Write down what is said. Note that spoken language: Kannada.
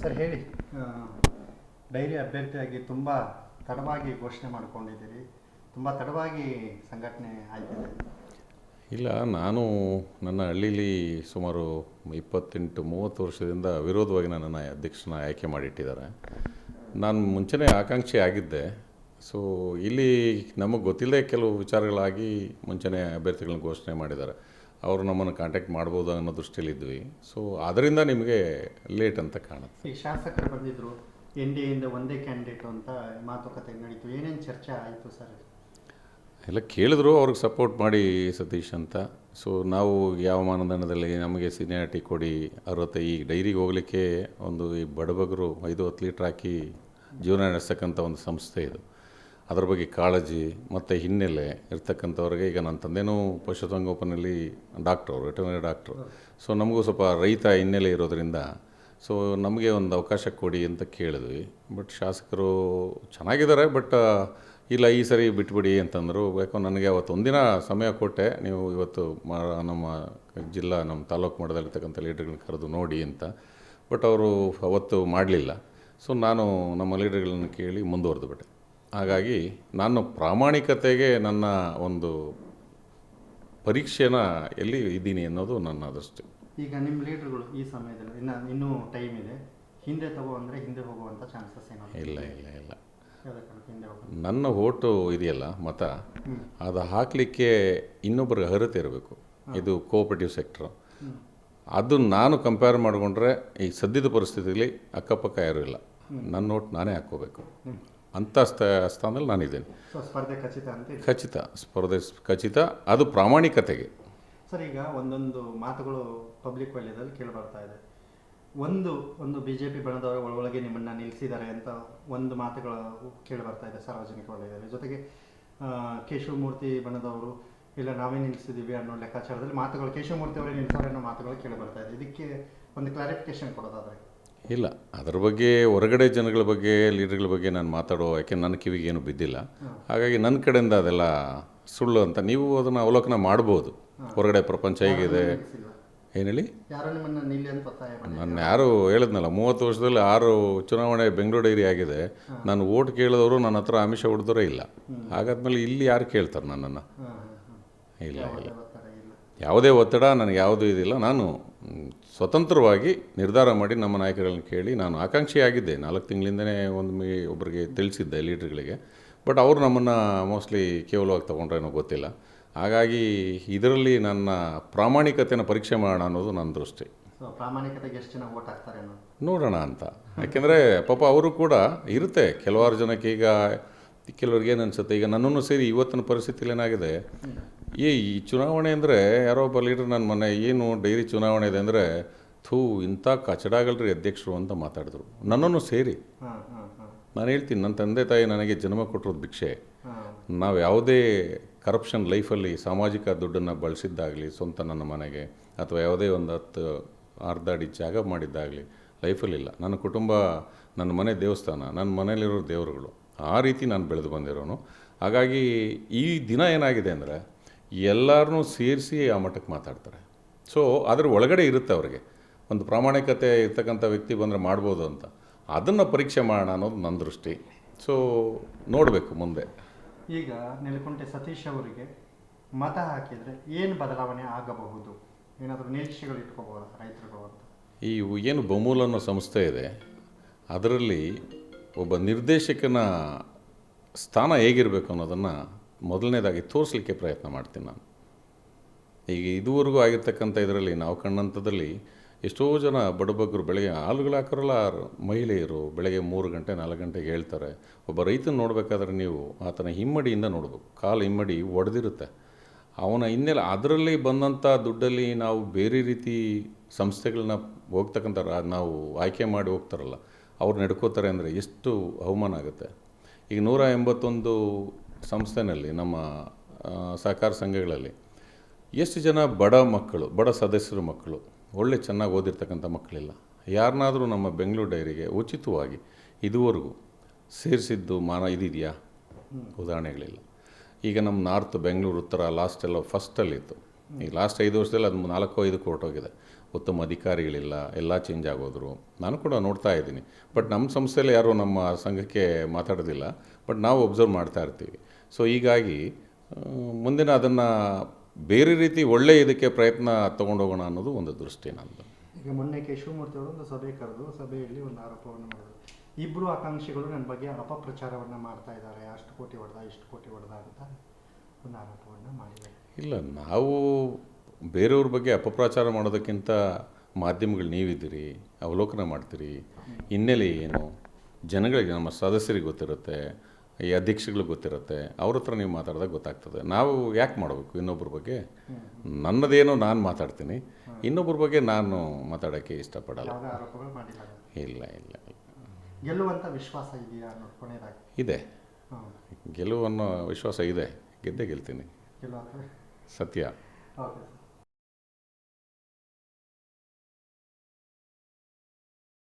ಸರ್ ಹೇಳಿ. ಡೈರಿ ಅಭ್ಯರ್ಥಿಯಾಗಿ ತುಂಬ ತಡವಾಗಿ ಘೋಷಣೆ ಮಾಡ್ಕೊಂಡಿದ್ದೀರಿ. ತುಂಬ ತಡವಾಗಿ ಸಂಘಟನೆ ಆಯ್ತಿದೆ. ಇಲ್ಲ ನಾನು ನನ್ನ ಹಳ್ಳೀಲಿ ಸುಮಾರು ಇಪ್ಪತ್ತೆಂಟು ಮೂವತ್ತು ವರ್ಷದಿಂದ ವಿರೋಧವಾಗಿ ನನ್ನ ಅಧ್ಯಕ್ಷನ ಆಯ್ಕೆ ಮಾಡಿಟ್ಟಿದ್ದಾರೆ. ನಾನು ಮುಂಚೆನೇ ಆಕಾಂಕ್ಷಿ ಆಗಿದ್ದೆ. ಸೊ ಇಲ್ಲಿ ನಮಗೆ ಗೊತ್ತಿಲ್ಲದೆ ಕೆಲವು ವಿಚಾರಗಳಾಗಿ ಮುಂಚೆನೇ ಅಭ್ಯರ್ಥಿಗಳನ್ನ ಘೋಷಣೆ ಮಾಡಿದ್ದಾರೆ. ಅವರು ನಮ್ಮನ್ನು ಕಾಂಟ್ಯಾಕ್ಟ್ ಮಾಡ್ಬೋದು ಅನ್ನೋ ದೃಷ್ಟಿಯಲ್ಲಿದ್ವಿ ಸೊ ಅದರಿಂದ ನಿಮಗೆ ಲೇಟ್ ಅಂತ ಕಾಣುತ್ತೆ. ಈ ಶಾಸಕರು ಬಂದಿದ್ರು ಎನ್ ಡಿ ಎಯಿಂದ ಒಂದೇ ಕ್ಯಾಂಡಿಡೇಟ್ ಅಂತ ಮಾತುಕತೆ ನಡೀತು. ಏನೇನು ಚರ್ಚೆ ಆಯಿತು ಸರ್? ಎಲ್ಲ ಕೇಳಿದ್ರು ಅವ್ರಿಗೆ ಸಪೋರ್ಟ್ ಮಾಡಿ ಸತೀಶ್ ಅಂತ. ಸೊ ನಾವು ಯಾವ ಮಾನದಂಡದಲ್ಲಿ ನಮಗೆ ಸೀನಿಯಾರಿಟಿ ಕೊಡಿ ಅರ್ಹತೆ ಈ ಡೈರಿಗೆ ಹೋಗಲಿಕ್ಕೆ ಒಂದು ಈ ಬಡಬಗರು ಐದು ಹತ್ತು ಲೀಟ್ರ್ ಹಾಕಿ ಜೀವನ ನಡೆಸ್ತಕ್ಕಂಥ ಒಂದು ಸಂಸ್ಥೆ ಇದು. ಅದ್ರ ಬಗ್ಗೆ ಕಾಳಜಿ ಮತ್ತು ಹಿನ್ನೆಲೆ ಇರ್ತಕ್ಕಂಥವ್ರಿಗೆ ಈಗ ನನ್ನ ತಂದೆನೂ ಪಶುಸಂಗೋಪನೆಯಲ್ಲಿ ಡಾಕ್ಟ್ರು ವೆಟರ್ನರಿ ಡಾಕ್ಟ್ರು ಸೊ ನಮಗೂ ಸ್ವಲ್ಪ ರೈತ ಹಿನ್ನೆಲೆ ಇರೋದರಿಂದ ಸೊ ನಮಗೆ ಒಂದು ಅವಕಾಶ ಕೊಡಿ ಅಂತ ಕೇಳಿದ್ವಿ. ಬಟ್ ಶಾಸಕರು ಚೆನ್ನಾಗಿದ್ದಾರೆ ಬಟ್ ಇಲ್ಲ ಈ ಸರಿ ಬಿಟ್ಬಿಡಿ ಅಂತಂದರು. ಯಾಕೋ ನನಗೆ ಅವತ್ತು ಒಂದಿನ ಸಮಯ ಕೊಟ್ಟೆ. ನೀವು ಇವತ್ತು ನಮ್ಮ ಜಿಲ್ಲಾ, ನಮ್ಮ ತಾಲೂಕು ಮಟ್ಟದಲ್ಲಿರ್ತಕ್ಕಂಥ ಲೀಡರ್ಗಳನ್ನ ಕರೆದು ನೋಡಿ ಅಂತ. ಬಟ್ ಅವರು ಅವತ್ತು ಮಾಡಲಿಲ್ಲ. ಸೊ ನಾನು ನಮ್ಮ ಲೀಡರ್ಗಳನ್ನು ಕೇಳಿ ಮುಂದುವರೆದು ಬಿಟ್ಟೆ. ಹಾಗಾಗಿ ನಾನು ಪ್ರಾಮಾಣಿಕತೆಗೆ ನನ್ನ ಒಂದು ಪರೀಕ್ಷೆನ ಎಲ್ಲಿ ಇದ್ದೀನಿ ಅನ್ನೋದು ನನ್ನ ದೃಷ್ಟಿ. ಈಗ ನಿಮ್ಮ ಲೀಡರ್ಗಳು ಈ ಸಮಯದಲ್ಲಿ ಇನ್ನು ಇನ್ನೂ ಟೈಮ್ ಇದೆ ಹಿಂದೆ ತಗೋ ಅಂದರೆ ಹಿಂದೆ ಹೋಗುವಂಥ ಚಾನ್ಸಸ್ ಏನೋ? ಇಲ್ಲ ಇಲ್ಲ ಇಲ್ಲ. ಹಿಂದೆ ನನ್ನ ಓಟು ಇದೆಯಲ್ಲ ಮತ ಅದು ಹಾಕಲಿಕ್ಕೆ ಇನ್ನೊಬ್ಬರಿಗೆ ಅರ್ಹತೆ ಇರಬೇಕು. ಇದು ಕೋಆಪರೇಟಿವ್ ಸೆಕ್ಟ್ರು ಅದು ನಾನು ಕಂಪೇರ್ ಮಾಡಿಕೊಂಡ್ರೆ ಈ ಸದ್ಯದ ಪರಿಸ್ಥಿತಿಯಲ್ಲಿ ಅಕ್ಕಪಕ್ಕ ಯಾರೂ ಇಲ್ಲ. ನನ್ನ ಓಟ್ ನಾನೇ ಹಾಕ್ಕೋಬೇಕು. ಅಂಥ ಸ್ಥ ಸ್ಥಾನದಲ್ಲಿ ನಾನಿದ್ದೇನೆ. ಸ್ಪರ್ಧೆ ಖಚಿತ ಅಂತ. ಖಚಿತ ಸ್ಪರ್ಧೆ ಖಚಿತ ಅದು ಪ್ರಾಮಾಣಿಕತೆಗೆ. ಸರ್ ಈಗ ಒಂದೊಂದು ಮಾತುಗಳು ಪಬ್ಲಿಕ್ ವಲಯದಲ್ಲಿ ಕೇಳಿ ಬರ್ತಾ ಇದೆ. ಒಂದು ಒಂದು ಬಿ ಜೆ ಪಿ ಬಣದವರ ಒಳಗೆ ನಿಮ್ಮನ್ನು ನಿಲ್ಲಿಸಿದ್ದಾರೆ ಅಂತ ಒಂದು ಮಾತುಗಳು ಕೇಳಿ ಬರ್ತಾ ಇದೆ ಸಾರ್ವಜನಿಕ ವಲಯದಲ್ಲಿ ಜೊತೆಗೆ ಕೇಶವಮೂರ್ತಿ ಬಣದವರು ಇಲ್ಲ ನಾವೇ ನಿಲ್ಲಿಸಿದ್ದೀವಿ ಅನ್ನೋ ಲೆಕ್ಕಾಚಾರದಲ್ಲಿ ಮಾತುಗಳು ಕೇಶವಮೂರ್ತಿ ಅವರೇ ನಿಲ್ಲಿಸೋರು ಅನ್ನೋ ಮಾತುಗಳು ಕೇಳಿ ಬರ್ತಾ ಇದೆ. ಇದಕ್ಕೆ ಒಂದು ಕ್ಲಾರಿಫಿಕೇಶನ್ ಕೊಡೋದಾದ್ರೆ. ಇಲ್ಲ ಅದರ ಬಗ್ಗೆ ಹೊರಗಡೆ ಜನಗಳ ಬಗ್ಗೆ ಲೀಡರ್ಗಳ ಬಗ್ಗೆ ನಾನು ಮಾತಾಡೋ ಯಾಕೆ ನನ್ನ ಕಿವಿಗೆ ಏನು ಬಿದ್ದಿಲ್ಲ. ಹಾಗಾಗಿ ನನ್ನ ಕಡೆಯಿಂದ ಅದೆಲ್ಲ ಸುಳ್ಳು ಅಂತ ನೀವು ಅದನ್ನು ಅವಲೋಕನ ಮಾಡ್ಬೋದು. ಹೊರಗಡೆ ಪ್ರಪಂಚ ಹೇಗಿದೆ? ಏನು ಹೇಳಿ? ನನ್ನ ನಾನು ಯಾರು ಹೇಳಿದ್ನಲ್ಲ ಮೂವತ್ತು ವರ್ಷದಲ್ಲಿ ಆರು ಚುನಾವಣೆ ಬೆಂಗಳೂರು ಡೈರಿ ಆಗಿದೆ. ನಾನು ಓಟ್ ಕೇಳಿದವರು ನನ್ನ ಹತ್ರ ಆಮಿಷ ಹೊಡೆದವರೇ ಇಲ್ಲ. ಹಾಗಾದ್ಮೇಲೆ ಇಲ್ಲಿ ಯಾರು ಕೇಳ್ತಾರೆ ನನ್ನನ್ನು? ಇಲ್ಲ ಇಲ್ಲ. ಯಾವುದೇ ಒತ್ತಡ ನನಗೆ ಯಾವುದೂ ಇದಿಲ್ಲ. ನಾನು ಸ್ವತಂತ್ರವಾಗಿ ನಿರ್ಧಾರ ಮಾಡಿ ನಮ್ಮ ನಾಯಕರನ್ನು ಕೇಳಿ ನಾನು ಆಕಾಂಕ್ಷಿಯಾಗಿದ್ದೆ. ನಾಲ್ಕು ತಿಂಗಳಿಂದನೇ ಒಂದು ಮೀ ಒಬ್ಬರಿಗೆ ತಿಳಿಸಿದ್ದೆ ಲೀಡ್ರ್ಗಳಿಗೆ. ಬಟ್ ಅವರು ನಮ್ಮನ್ನು ಮೋಸ್ಟ್ಲಿ ಕೇವಲವಾಗಿ ತೊಗೊಂಡ್ರೇನೋ ಗೊತ್ತಿಲ್ಲ. ಹಾಗಾಗಿ ಇದರಲ್ಲಿ ನನ್ನ ಪ್ರಾಮಾಣಿಕತೆಯನ್ನು ಪರೀಕ್ಷೆ ಮಾಡೋಣ ಅನ್ನೋದು ನನ್ನ ದೃಷ್ಟಿ. ಪ್ರಾಮಾಣಿಕತೆಗೆ ಎಷ್ಟು ಜನ ಓಟ್ ಹಾಕ್ತಾರೆ ನೋಡೋಣ ಅಂತ. ಯಾಕೆಂದರೆ ಪಾಪ ಅವರು ಕೂಡ ಇರುತ್ತೆ. ಕೆಲವಾರು ಜನಕ್ಕೆ ಈಗ ಕೆಲವ್ರಿಗೆ ಏನು ಅನಿಸುತ್ತೆ? ಈಗ ನನ್ನನ್ನು ಸೇರಿ ಇವತ್ತಿನ ಪರಿಸ್ಥಿತಿಲಿ ಏನಾಗಿದೆ? ಏ ಈ ಚುನಾವಣೆ ಅಂದರೆ ಯಾರೋ ಒಬ್ಬ ಲೀಡರ್ ನನ್ನ ಮನೆ ಏನು ಡೈರಿ ಚುನಾವಣೆ ಇದೆ ಅಂದರೆ ಥೂ ಇಂಥ ಕಚಡಾಗಲ್ರಿ ಅಧ್ಯಕ್ಷರು ಅಂತ ಮಾತಾಡಿದ್ರು. ನನ್ನನ್ನು ಸೇರಿ. ನಾನು ಹೇಳ್ತೀನಿ ನನ್ನ ತಂದೆ ತಾಯಿ ನನಗೆ ಜನ್ಮ ಕೊಟ್ಟಿರೋದು ಭಿಕ್ಷೆ. ನಾವು ಯಾವುದೇ ಕರಪ್ಷನ್ ಲೈಫಲ್ಲಿ ಸಾಮಾಜಿಕ ದುಡ್ಡನ್ನು ಬಳಸಿದ್ದಾಗಲಿ ಸ್ವಂತ ನನ್ನ ಮನೆಗೆ ಅಥವಾ ಯಾವುದೇ ಒಂದು ಹತ್ತು ಅರ್ಧ ಅಡಿ ಜಾಗ ಮಾಡಿದ್ದಾಗಲಿ ಲೈಫಲ್ಲಿಲ್ಲ ನನ್ನ ಕುಟುಂಬ ನನ್ನ ಮನೆ ದೇವಸ್ಥಾನ ನನ್ನ ಮನೇಲಿರೋ ದೇವರುಗಳು ಆ ರೀತಿ ನಾನು ಬೆಳೆದು ಬಂದಿರೋನು. ಹಾಗಾಗಿ ಈ ದಿನ ಏನಾಗಿದೆ ಅಂದರೆ ಎಲ್ಲರನ್ನೂ ಸೇರಿಸಿ ಆ ಮಟ್ಟಕ್ಕೆ ಮಾತಾಡ್ತಾರೆ. ಸೊ ಅದರ ಒಳಗಡೆ ಇರುತ್ತೆ ಅವರಿಗೆ. ಒಂದು ಪ್ರಾಮಾಣಿಕತೆ ಇರ್ತಕ್ಕಂಥ ವ್ಯಕ್ತಿ ಬಂದರೆ ಮಾಡ್ಬೋದು ಅಂತ. ಅದನ್ನು ಪರೀಕ್ಷೆ ಮಾಡೋಣ ಅನ್ನೋದು ನನ್ನ ದೃಷ್ಟಿ. ಸೊ ನೋಡಬೇಕು ಮುಂದೆ. ಈಗ ನೆಲಕುಂಟೆ ಸತೀಶ್ ಅವರಿಗೆ ಮತ ಹಾಕಿದರೆ ಏನು ಬದಲಾವಣೆ ಆಗಬಹುದು? ಏನಾದರೂ ನಿರೀಕ್ಷೆಗಳು ಇಟ್ಕೋಬಹುದು ರೈತರುಗಳು ಅಂತ? ಈ ಏನು ಬಮೂಲ್ ಅನ್ನೋ ಸಂಸ್ಥೆ ಇದೆ. ಅದರಲ್ಲಿ ಒಬ್ಬ ನಿರ್ದೇಶಕನ ಸ್ಥಾನ ಹೇಗಿರಬೇಕು ಅನ್ನೋದನ್ನು ಮೊದಲನೇದಾಗಿ ತೋರಿಸಲಿಕ್ಕೆ ಪ್ರಯತ್ನ ಮಾಡ್ತೀನಿ ನಾನು. ಈಗ ಇದುವರೆಗೂ ಆಗಿರ್ತಕ್ಕಂಥ ಇದರಲ್ಲಿ ನಾವು ಕಂಡಂಥದ್ರಲ್ಲಿ ಎಷ್ಟೋ ಜನ ಬಡಬಗ್ಗರು ಬೆಳಗ್ಗೆ ಹಾಲುಗಳು ಹಾಕೋರಲ್ಲ, ಮಹಿಳೆಯರು ಬೆಳಗ್ಗೆ ಮೂರು ಗಂಟೆ, ನಾಲ್ಕು ಗಂಟೆಗೆ ಹೇಳ್ತಾರೆ, ಒಬ್ಬ ರೈತನ ನೋಡಬೇಕಾದ್ರೆ ನೀವು ಆತನ ಹಿಮ್ಮಡಿಯಿಂದ ನೋಡಬೇಕು, ಕಾಲು ಹಿಮ್ಮಡಿ ಒಡೆದಿರುತ್ತೆ. ಅವನ ಹಿನ್ನೆಲೆ ಅದರಲ್ಲಿ ಬಂದಂಥ ದುಡ್ಡಲ್ಲಿ ನಾವು ಬೇರೆ ರೀತಿ ಸಂಸ್ಥೆಗಳನ್ನ ಹೋಗ್ತಕ್ಕಂಥ ನಾವು ಆಯ್ಕೆ ಮಾಡಿ ಹೋಗ್ತಾರಲ್ಲ, ಅವ್ರು ನಡ್ಕೋತಾರೆ ಅಂದರೆ ಎಷ್ಟು ಅವಮಾನ ಆಗುತ್ತೆ? ಈಗ ನೂರ ಎಂಬತ್ತೊಂದು ಸಂಸ್ಥೆನಲ್ಲಿ, ನಮ್ಮ ಸಹಕಾರ ಸಂಘಗಳಲ್ಲಿ ಎಷ್ಟು ಜನ ಬಡ ಮಕ್ಕಳು, ಬಡ ಸದಸ್ಯರು ಮಕ್ಕಳು, ಒಳ್ಳೆ ಚೆನ್ನಾಗಿ ಓದಿರ್ತಕ್ಕಂಥ ಮಕ್ಕಳಿಲ್ಲ? ಯಾರನ್ನಾದರೂ ನಮ್ಮ ಬೆಂಗಳೂರು ಡೈರಿಗೆ ಉಚಿತವಾಗಿ ಇದುವರೆಗೂ ಸೇರಿಸಿದ್ದು ಮಾನ ಇದಿದೆಯಾ? ಉದಾಹರಣೆಗಳಿಲ್ಲ. ಈಗ ನಮ್ಮ ನಾರ್ತ್ ಬೆಂಗಳೂರು ಉತ್ತರ ಲಾಸ್ಟೆಲ್ಲ ಫಸ್ಟಲ್ಲಿತ್ತು ಈಗ ಲಾಸ್ಟ್ ಐದು ವರ್ಷದಲ್ಲಿ ಅದು ನಾಲ್ಕು ಐದು ಕೋರ್ಟ್ ಹೋಗಿದೆ ಉತ್ತಮ ಅಧಿಕಾರಿಗಳಿಲ್ಲ ಎಲ್ಲ ಚೇಂಜ್ ಆಗೋದ್ರು. ನಾನು ಕೂಡ ನೋಡ್ತಾ ಇದ್ದೀನಿ. ಬಟ್ ನಮ್ಮ ಸಂಸ್ಥೆಯಲ್ಲಿ ಯಾರೂ ನಮ್ಮ ಸಂಘಕ್ಕೆ ಮಾತಾಡೋದಿಲ್ಲ. ಬಟ್ ನಾವು ಒಬ್ಸರ್ವ್ ಮಾಡ್ತಾ ಇರ್ತೀವಿ. ಸೊ ಹೀಗಾಗಿ ಮುಂದಿನ ಅದನ್ನು ಬೇರೆ ರೀತಿ ಒಳ್ಳೆಯ ಇದಕ್ಕೆ ಪ್ರಯತ್ನ ತೊಗೊಂಡೋಗೋಣ ಅನ್ನೋದು ಒಂದು ದೃಷ್ಟಿ ನಂದು ಈಗ ಮೊನ್ನೆ ಕೇಶವಮೂರ್ತಿ ಅವರು ಒಂದು ಸಭೆ ಕರೆದು ಸಭೆಯಲ್ಲಿ ಒಂದು ಆರೋಪವನ್ನು ಮಾಡಿದರು. ಇಬ್ಬರು ಆಕಾಂಕ್ಷಿಗಳು ನನ್ನ ಬಗ್ಗೆ ಅಪಪ್ರಚಾರವನ್ನು ಮಾಡ್ತಾ ಇದ್ದಾರೆ. ಅಷ್ಟು ಕೋಟಿ ಹೊಡೆದ ಇಷ್ಟು ಕೋಟಿ ಹೊಡೆದ ಅಂತ ಒಂದು ಆರೋಪವನ್ನು ಮಾಡಿದ್ದಾರೆ. ಇಲ್ಲ ನಾವು ಬೇರೆಯವ್ರ ಬಗ್ಗೆ ಅಪಪ್ರಚಾರ ಮಾಡೋದಕ್ಕಿಂತ ಮಾಧ್ಯಮಗಳು ನೀವಿದ್ದೀರಿ ಅವಲೋಕನ ಮಾಡ್ತೀರಿ ಹಿನ್ನೆಲೆ ಏನು? ಜನಗಳಿಗೆ ನಮ್ಮ ಸದಸ್ಯರಿಗೆ ಗೊತ್ತಿರುತ್ತೆ ಈ ಅಧ್ಯಕ್ಷಗಳಿಗೆ ಗೊತ್ತಿರುತ್ತೆ ಅವ್ರ ಹತ್ರ ನೀವು ಮಾತಾಡಿದಾಗ ಗೊತ್ತಾಗ್ತದೆ. ನಾವು ಯಾಕೆ ಮಾಡಬೇಕು ಇನ್ನೊಬ್ಬರ ಬಗ್ಗೆ? ನನ್ನದೇನೋ ನಾನು ಮಾತಾಡ್ತೀನಿ. ಇನ್ನೊಬ್ಬರ ಬಗ್ಗೆ ನಾನು ಮಾತಾಡೋಕ್ಕೆ ಇಷ್ಟಪಡಲ್ಲ. ಇಲ್ಲ ಇಲ್ಲ. ಗೆಲ್ಲುವಂಥ ವಿಶ್ವಾಸ ಇದೆಯಾ ಇದೆ. ಗೆಲುವು ಅನ್ನೋ ವಿಶ್ವಾಸ ಇದೆ. ಗೆದ್ದೇ ಗೆಲ್ತೀನಿ. ಸತ್ಯ.